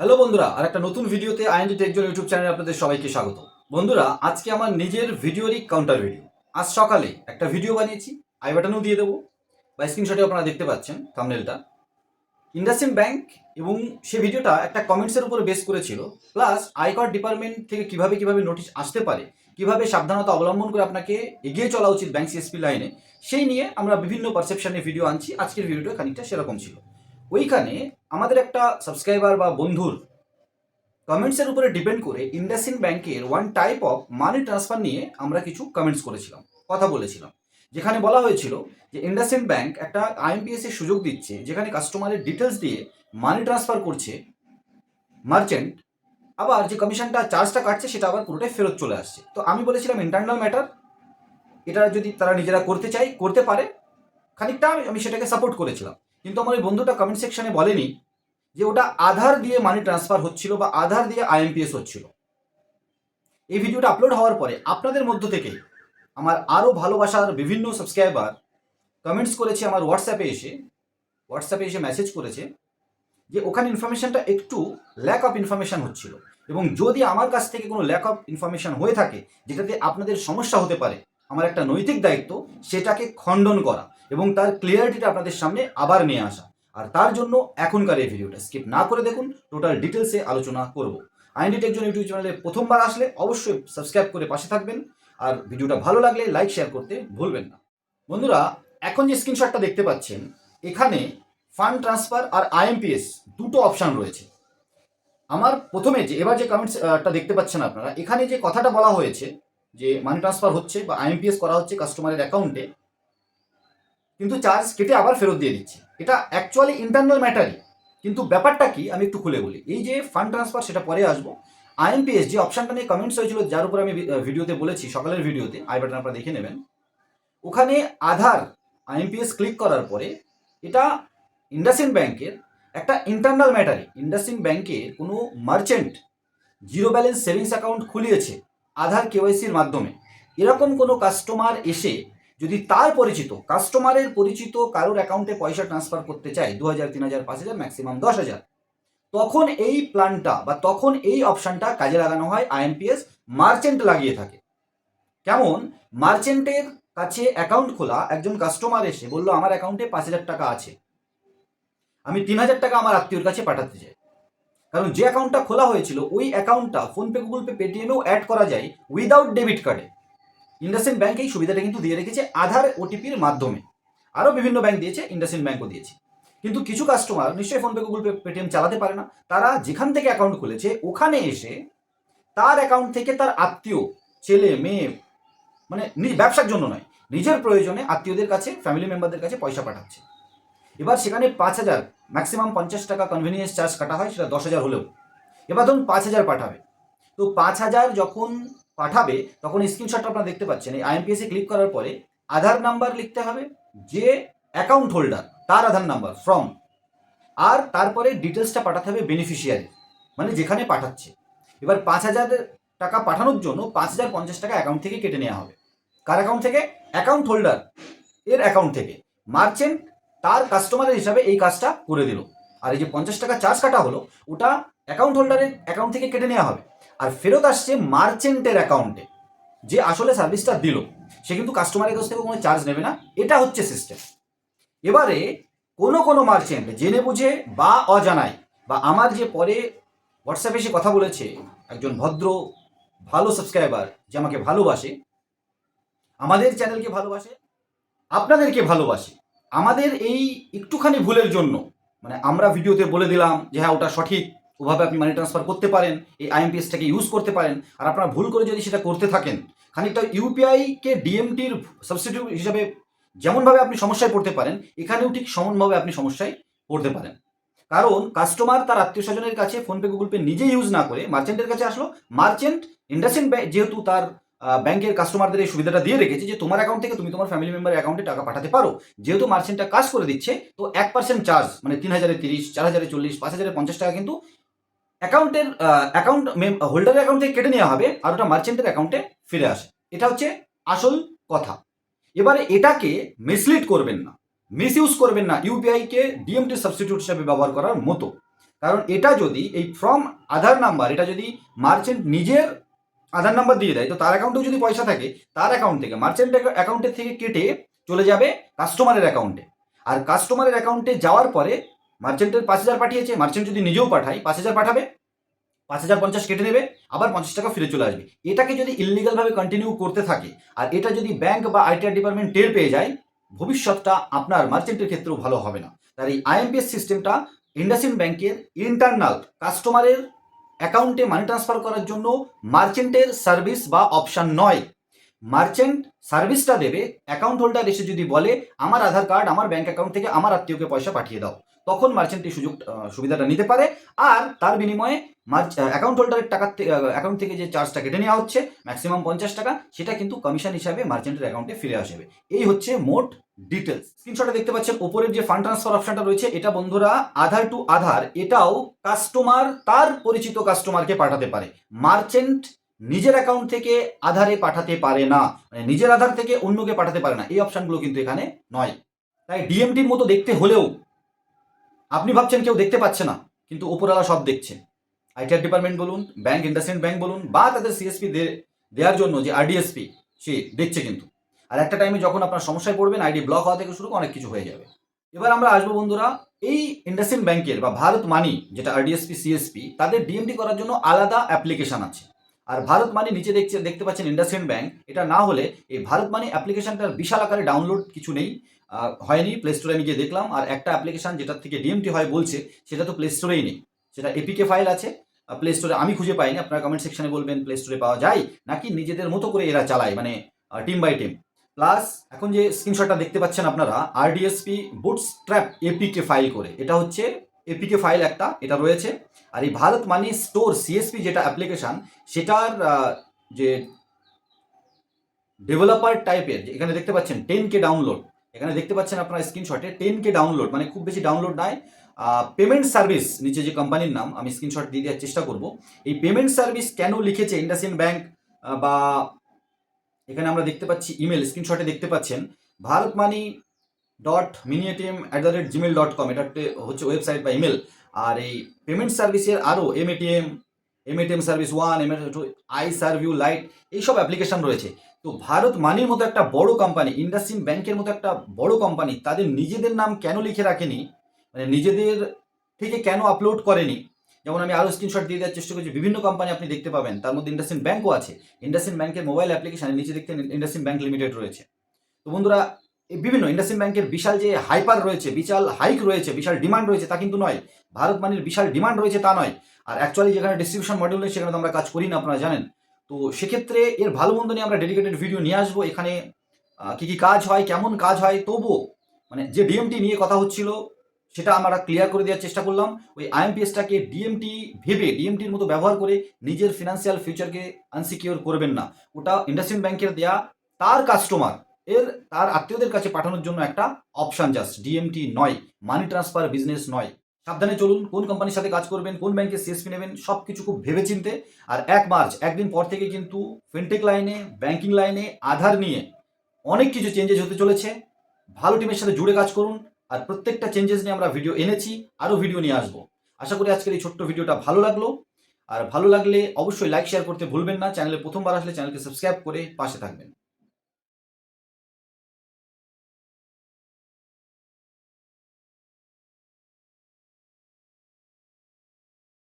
Hello বন্ধুরা আর একটা নতুন ভিডিওতে আইএনডি টেকজন ইউটিউব চ্যানেলে আপনাদের সবাইকে স্বাগত। বন্ধুরা, আজকে আমার নিজের ভিডিওরই কাউন্টার ভিডিও আজ সকালে একটা ভিডিও বানিয়েছি আই বাটনও দিয়ে দেবো। বা স্ক্রিনশটে আপনারা দেখতে পাচ্ছেন থামনেলটা ইন্ডাসিন ব্যাংক এবং সে ভিডিওটা একটা কমেন্টসের উপরে বেস করেছিল। প্লাস আয়কর ডিপার্টমেন্ট থেকে কীভাবে কীভাবে নোটিশ আসতে পারে, কীভাবে সাবধানতা অবলম্বন করে আপনাকে এগিয়ে চলা উচিত ব্যাংক সিএসপি লাইনে সেই নিয়ে আমরা বিভিন্ন পারসেপশনের ভিডিও আনছি। আজকের ভিডিওটা খানিকটা সেরকম ছিল। ওইখানে আমাদের একটা সাবস্ক্রাইবার বা বন্ধুর কমেন্টসের উপরে ডিপেন্ড করে ইন্ডাসিন ব্যাংকের one type of money transfer নিয়ে আমরা কিছু কমেন্টস করেছিলাম, কথা বলেছিলাম। যেখানে বলা হয়েছিল যে ইন্ডাসিন ব্যাংক একটা আইএমপিএস এর সুযোগ দিচ্ছে, যেখানে কাস্টমারের ডিটেলস দিয়ে মানি ট্রান্সফার করছে মার্চেন্ট আবার যে কমিশনটা চার্জটা কাটছে, সেটা আবার পুরোটাই ফেরত চলে আসছে। তো আমি বলেছিলাম ইন্টারনাল ম্যাটার এটা যদি তারা নিজেরা করতে চায়, করতে পারে, খানিকটা আমি- সেটাকে সাপোর্ট করেছিলাম। কিন্তু আমার ওই বন্ধুটা কমেন্ট সেকশনে বলেনি যে ওটা আধার দিয়ে মানি ট্রান্সফার হচ্ছিল বা আধার দিয়ে আইএমপিএস হচ্ছিল। এই ভিডিওটা আপলোড হওয়ার পরে আপনাদের মধ্য থেকে আমার আরও ভালোবাসার বিভিন্ন সাবস্ক্রাইবার কমেন্টস করেছে আমার হোয়াটসঅ্যাপে এসে হোয়াটসঅ্যাপে এসে মেসেজ করেছে যে ওখানে ইনফরমেশনটা একটু ল্যাক অফ ইনফরমেশন হচ্ছিল এবং যদি আমার কাছ থেকে কোনো ল্যাক অফ ইনফরমেশন হয়ে থাকে, যেটাতে আপনাদের সমস্যা হতে পারে, আমার একটা নৈতিক দায়িত্ব, সেটাকে খণ্ডন করা এবং তার ক্লিয়ারিটিটা আপনাদের সামনে আবার নিয়ে আসা। আর তার জন্য এখনকার এই ভিডিওটা স্কিপ না করে দেখুন টোটাল ডিটেলসে আলোচনা করব। আইনডি টেকজন ইউটিউব চ্যানেলে প্রথমবার আসলে অবশ্যই সাবস্ক্রাইব করে পাশে থাকবেন, আর ভিডিওটা ভালো লাগলে লাইক শেয়ার করতে ভুলবেন না। বন্ধুরা, এখন যে স্ক্রিনশটটা দেখতে পাচ্ছেন, এখানে ফান্ড ট্রান্সফার আর আইএমপিএস দুটো অপশন রয়েছে। আমার প্রথমে যে, এবার যে কমেন্টসটা দেখতে পাচ্ছেন আপনারা, এখানে যে কথাটা বলা হয়েছে, যে মানি ট্রান্সফার হচ্ছে বা আইএমপিএস করা হচ্ছে কাস্টমারের অ্যাকাউন্টে কিন্তু চার্জ কেটে আবার ফেরত দিয়ে দিচ্ছে। এটা অ্যাকচুয়ালি ইন্টারনাল ম্যাটারই কিন্তু ব্যাপারটা কি, আমি একটু খুলে বলি। এই যে ফান্ড ট্রান্সফার সেটা পরে আসব। আইএমপিএস যে অপশানটা নিয়ে কমেন্টস হয়েছিল, যার উপর আমি ভিডিওতে বলেছি, সকালের ভিডিওতে আই বাটন আপনারা দেখে নেবেন। ওখানে আধার আইএমপিএস ক্লিক করার পরে, এটা ইন্ডাসিন ব্যাংকের একটা ইন্টারনাল ম্যাটারে ইন্ডাসিন ব্যাংকের কোনো merchant zero balance savings account খুলিয়েছে, Aadhaar কেওয়াইসির মাধ্যমে। এরকম কোনো কাস্টমার এসে যদি তার পরিচিত কাস্টমারের পরিচিত কারোর অ্যাকাউন্টে পয়সা ট্রান্সফার করতে চায় দু হাজার তিন হাজার পাঁচ হাজার ম্যাক্সিমাম দশ হাজার তখন এই প্ল্যানটা বা তখন এই অপশানটা কাজে লাগানো হয় আইএমপিএস মার্চেন্ট লাগিয়ে থাকে। কেমন? মার্চেন্টের কাছে অ্যাকাউন্ট খোলা, একজন কাস্টমার এসে বলল, আমার অ্যাকাউন্টে পাঁচ হাজার টাকা আছে। আমি তিন হাজার টাকা আমার আত্মীয়র কাছে পাঠাতে চাই। কারণ যে অ্যাকাউন্টটা খোলা হয়েছিল, ওই অ্যাকাউন্টটা ফোনপে গুগল পে পেটিএমেও অ্যাড করা যায় উইদাউট ডেবিট কার্ডে ইন্ডাসিন ব্যাংক এই সুবিধাটা কিন্তু দিয়ে রেখেছে আধার ওটিপির মাধ্যমে। আরও বিভিন্ন ব্যাংক দিয়েছে ইন্ডাসিন ব্যাংকও দিয়েছে। কিন্তু কিছু কাস্টমার নিশ্চয়ই ফোনপে, গুগল পে, পেটিএম চালাতে পারে না, তারা যেখান থেকে অ্যাকাউন্ট খুলেছে, ওখানে এসে তার অ্যাকাউন্ট থেকে তার আত্মীয়, ছেলে, মেয়ে মানে নিজ ব্যবসার জন্য নয়, নিজের প্রয়োজনে আত্মীয়দের কাছে ফ্যামিলি মেম্বারদের কাছে পয়সা পাঠাচ্ছে। এবার সেখানে পাঁচ হাজার ম্যাক্সিমাম পঞ্চাশ টাকা কনভেনিয়েন্স চার্জ কাটা হয়, সেটা দশ হাজার হলেও। এবার ধরুন পাঁচ হাজার পাঠাবে। তো পাঁচ হাজার যখন পাঠাবে, তখন স্ক্রিনশটটা আপনারা দেখতে পাচ্ছেন। এই আইএমপিএসে ক্লিক করার পরে আধার নাম্বার লিখতে হবে, যে অ্যাকাউন্ট হোল্ডার তার আধার নাম্বার ফ্রম আর তারপরে ডিটেলসটা পাঠাতে হবে বেনিফিশিয়ারি মানে যেখানে পাঠাচ্ছে। এবার পাঁচ হাজার টাকা পাঠানোর জন্য পাঁচ হাজার পঞ্চাশ টাকা অ্যাকাউন্ট থেকে কেটে নেওয়া হবে। কার অ্যাকাউন্ট থেকে? অ্যাকাউন্ট হোল্ডার এর অ্যাকাউন্ট থেকে। মার্চেন্ট তার কাস্টমারের হিসাবে এই কাজটা করে দিল। আর এই যে পঞ্চাশ টাকা চার্জ কাটা হলো, ওটা অ্যাকাউন্ট হোল্ডারের অ্যাকাউন্ট থেকে কেটে নেওয়া হবে। আর ফেরত আসছে মার্চেন্টের অ্যাকাউন্টে, যে আসলে সার্ভিসটা দিল। সে কিন্তু কাস্টমারের কাছ থেকে কোনো চার্জ নেবে না। এটা হচ্ছে সিস্টেম এবারে কোনো কোনো মার্চেন্ট জেনে বুঝে বা অজানায়, বা আমার যে পরে হোয়াটসঅ্যাপে এসে কথা বলেছে একজন ভদ্র, ভালো সাবস্ক্রাইবার যে আমাকে ভালোবাসে, আমাদের চ্যানেলকে ভালোবাসে, আপনাদেরকে ভালোবাসে, আমাদের এই একটুখানি ভুলের জন্য মানে আমরা ভিডিওতে বলে দিলাম যে হ্যাঁ ওটা সঠিক ওভাবে আপনি মানি ট্রান্সফার করতে পারেন, এই আইএমপিএসটাকে ইউজ করতে পারেন, আর আপনারা ভুল করে যদি সেটা করতে থাকেন, খানিকটা ইউপিআইকে ডিএমটির সাবস্টিটিউট হিসাবে যেমনভাবে আপনি সমস্যায় পড়তে পারেন, এখানেও ঠিক সমানভাবে আপনি সমস্যায় পড়তে পারেন। কারণ কাস্টমার তার আত্মীয় স্বজনের কাছে ফোনপে গুগল পে নিজে ইউজ না করে মার্চেন্টের কাছে আসলো মার্চেন্ট ইন্ডাসিন যেহেতু তার ব্যাংকের কাস্টমারদের এই সুবিধাটা দিয়ে রেখেছে যে তোমার অ্যাকাউন্ট থেকে তুমি তোমার ফ্যামিলি মেম্বার অ্যাকাউন্টে টাকা পাঠাতে পারো। যেহেতু মার্চেন্টটা কাজ করে দিচ্ছে, তো এক পার্সেন্ট চার্জ মানে তিন হাজারে তিরিশ, চার হাজারে চল্লিশ, পাঁচ হাজারে পঞ্চাশ টাকা কিন্তু অ্যাকাউন্টের অ্যাকাউন্ট হোল্ডারের অ্যাকাউন্ট থেকে কেটে নেওয়া হবে আর ওটা মার্চেন্টের অ্যাকাউন্টে ফিরে আসে। এটা হচ্ছে আসল কথা। এবারে এটাকে মিসলিড করবেন না। মিস ইউজ করবেন না ইউপিআইকে ডিএমটি সাবস্টিটিউট হিসাবে ব্যবহার করার মতো। কারণ এটা যদি এই ফ্রম আধার নাম্বার এটা যদি মার্চেন্ট নিজের আধার নাম্বার দিয়ে দেয়, তো তার অ্যাকাউন্টেও যদি পয়সা থাকে, তার অ্যাকাউন্ট থেকে মার্চেন্ট অ্যাকাউন্টের থেকে কেটে চলে যাবে কাস্টমারের অ্যাকাউন্টে আর কাস্টমারের অ্যাকাউন্টে যাওয়ার পরে মার্চেন্টের পাঁচ হাজার পাঠিয়েছে, মার্চেন্ট যদি নিজেও পাঠায়, পাঁচ হাজার পাঠাবে, পাঁচ হাজার পঞ্চাশ কেটে নেবে, আবার পঞ্চাশ টাকা ফিরে চলে আসবে। এটাকে যদি ইলিগালভাবে কন্টিনিউ করতে থাকে, আর এটা যদি ব্যাংক বা আইটিআর ডিপার্টমেন্ট টের পেয়ে যায়, ভবিষ্যৎটা আপনার মার্চেন্টের ক্ষেত্রেও ভালো হবে না। তার এই আইএমপিএস সিস্টেমটা ইন্ডাসিন ব্যাংকের ইন্টারনাল কাস্টমারের অ্যাকাউন্টে মানি ট্রান্সফার করার জন্য মার্চেন্টের সার্ভিস বা অপশান নয়। মার্চেন্ট সার্ভিসটা দেবে অ্যাকাউন্ট হোল্ডার এসে যদি বলে, আমার আধার কার্ড, আমার ব্যাংক অ্যাকাউন্ট থেকে আমার আত্মীয়কে পয়সা পাঠিয়ে দাও। তখন মার্চেন্ট এই সুযোগ সুবিধাটা নিতে পারে। আর তার বিনিময়ে মার্চ অ্যাকাউন্ট হোল্ডারের থেকে অ্যাকাউন্ট থেকে যে চার্জটা কেটে নেওয়া হচ্ছে ম্যাক্সিমাম পঞ্চাশ টাকা, সেটা কিন্তু কমিশন হিসাবে মার্চেন্টের অ্যাকাউন্টে ফিরে আসবে। এই হচ্ছে মোট ডিটেলস স্ক্রিনশটে দেখতে পাচ্ছেন, ওপরের যে ফান্ড ট্রান্সফার অপশনটা রয়েছে, এটা বন্ধুরা আধার টু আধার, এটাও কাস্টমার তার পরিচিত কাস্টমারকে পাঠাতে পারে। মার্চেন্ট নিজের অ্যাকাউন্ট থেকে আধারে পাঠাতে পারে না। মানে নিজের আধার থেকে অন্যকে পাঠাতে পারে না। এই অপশনগুলো কিন্তু এখানে নয়। তাই ডিএমটির মতো দেখতে হলেও আপনি ভাবছেন কেউ দেখতে পাচ্ছে না, কিন্তু ওপরওয়ালা সব দেখছে। আইটিআর ডিপার্টমেন্ট বলুন ব্যাংক ইন্ডাস্ট্রিয়াল ব্যাংক বলুন, বা তাদের সিএসপি দেওয়ার জন্য যে আরডিএসপি সে দেখছে কিন্তু। আর একটা টাইমে যখন আপনার সমস্যায় পড়বেন আইডি ব্লক হওয়া থেকে শুরু করে অনেক কিছু হয়ে যাবে। এবার আমরা আসব বন্ধুরা, এই ইন্ডাস্ট্রিয়াল ব্যাংকের বা ভারত মানি যেটা আরডিএসপি সিএসপি তাদের ডিএমটি করার জন্য আলাদা অ্যাপ্লিকেশন আছে। আর ভারত মানি নিচে দেখছে, দেখতে পাচ্ছেন ইন্ডাস্ট্রিয়াল ব্যাংক এটা না হলে এই ভারত মানি অ্যাপ্লিকেশনটার বিশাল আকারে ডাউনলোড কিছু নেই হয়নি প্লে স্টোরে আমি গিয়ে দেখলাম। আর একটা অ্যাপ্লিকেশন যেটার থেকে ডিএমটি হয় বলছে, সেটা তো প্লে স্টোরেই নেই। সেটা এপিকে ফাইল আছে। প্লে স্টোরে আমি খুঁজে পাইনি। আপনারা কমেন্ট সেকশনে বলবেন প্লে স্টোরে পাওয়া যায়? নাকি নিজেদের মতো করে এরা চালায় মানে টিম বাই টিম প্লাস এখন যে স্ক্রিনশটটা দেখতে পাচ্ছেন আপনারা আরডিএসপি বুটস ট্র্যাপ এপিকে ফাইল করে। এটা হচ্ছে এপিকে ফাইল একটা, এটা রয়েছে। আর এই ভারত মানি স্টোর সিএসপি যেটা অ্যাপ্লিকেশন সেটার যে ডেভেলপার টাইপের এখানে দেখতে পাচ্ছেন টেন কে ডাউনলোড এখানে দেখতে পাচ্ছেন আপনার স্ক্রিনশটে টেন কে ডাউনলোড মানে খুব বেশি ডাউনলোড নয় পেমেন্ট সার্ভিস নিচে যে কোম্পানির নাম, আমি স্ক্রিনশট দিয়ে দেওয়ার চেষ্টা করব। এই পেমেন্ট সার্ভিস কেন লিখেছে ইন্ডাসিন ব্যাংক বা এখানে আমরা দেখতে পাচ্ছি ইমেল স্ক্রিনশটে দেখতে পাচ্ছেন, Bharat money dot mini ATM at the rate Gmail dot com এটা হচ্ছে ওয়েবসাইট বা ইমেল আর এই পেমেন্ট সার্ভিসের আরও M ATM M ATM service one M two I সার্ভিউ light এইসব অ্যাপ্লিকেশন রয়েছে। তো ভারত মানির মতো একটা বড় কোম্পানি ইন্ডাসিন ব্যাংকের মতো একটা বড় কোম্পানি তাদের নিজেদের নাম কেন লিখে রাখেনি? মানে নিজেদের থেকে কেন আপলোড করেনি? যেমন আমি আরও স্ক্রিনশট দিয়ে দেওয়ার চেষ্টা করছি, বিভিন্ন কোম্পানি আপনি দেখতে পাবেন, তার মধ্যে ইন্ডাসিন ব্যাংকও আছে। ইন্ডাসিন ব্যাংকের মোবাইল অ্যাপ্লিকেশনে নিচে দেখতে ইন্ডাসিন ব্যাংক লিমিটেড রয়েছে। তো বন্ধুরা বিভিন্ন ইন্ডাসিন ব্যাংকের বিশাল যে হাইপার রয়েছে, বিশাল হাইক রয়েছে, বিশাল ডিমান্ড রয়েছে তা কিন্তু নয়। ভারত মানির বিশাল ডিমান্ড রয়েছে তা নয়। আর অ্যাকচুয়ালি যেখানে ডিস্ট্রিবিউশন মডিউল নেই, সেখানে তো আমরা কাজ করি না, আপনারা জানেন। তো সেক্ষেত্রে এর ভালো মন্দ নিয়ে আমরা ডেডিকেটেড ভিডিও নিয়ে আসব। এখানে কি কি কাজ হয়, কেমন কাজ হয়, তবুও মানে যে ডিএমটি নিয়ে কথা হচ্ছিল, সেটা আমরা ক্লিয়ার করে দেওয়ার চেষ্টা করলাম। ওই আইএমপিএসটাকে ডিএমটি ভেবে ডিএমটির মতো ব্যবহার করে নিজের ফিনান্সিয়াল ফিউচারকে আনসিকিওর করবেন না। ওটা ইন্ডাস্ট্রিয়াল ব্যাংকের দেয়া, তার কাস্টমার এর তার আত্মীয়দের কাছে পাঠানোর জন্য একটা অপশন জাস্ট ডিএমটি নয় মানি ট্রান্সফার বিজনেস নয়। সাবধানে চলুন, কোন কোম্পানির সাথে কাজ করবেন, কোন ব্যাংকে সিএসপি নেবেন সব কিছু খুব ভেবেচিন্তে। আর এক মার্চ, একদিন পর থেকে কিন্তু ফিনটেক লাইনে ব্যাংকিং লাইনে আধার নিয়ে অনেক কিছু চেঞ্জেস হতে চলেছে। ভালো টিমের সাথে জুড়ে কাজ করুন। আর প্রত্যেকটা চেঞ্জেস নিয়ে আমরা ভিডিও এনেছি আরও ভিডিও নিয়ে আসব। আশা করি আজকের এই ছোট্ট ভিডিওটা ভালো লাগল। আর ভালো লাগলে অবশ্যই লাইক শেয়ার করতে ভুলবেন না। চ্যানেলে প্রথমবার আসলে চ্যানেলকে সাবস্ক্রাইব করে পাশে থাকবেন।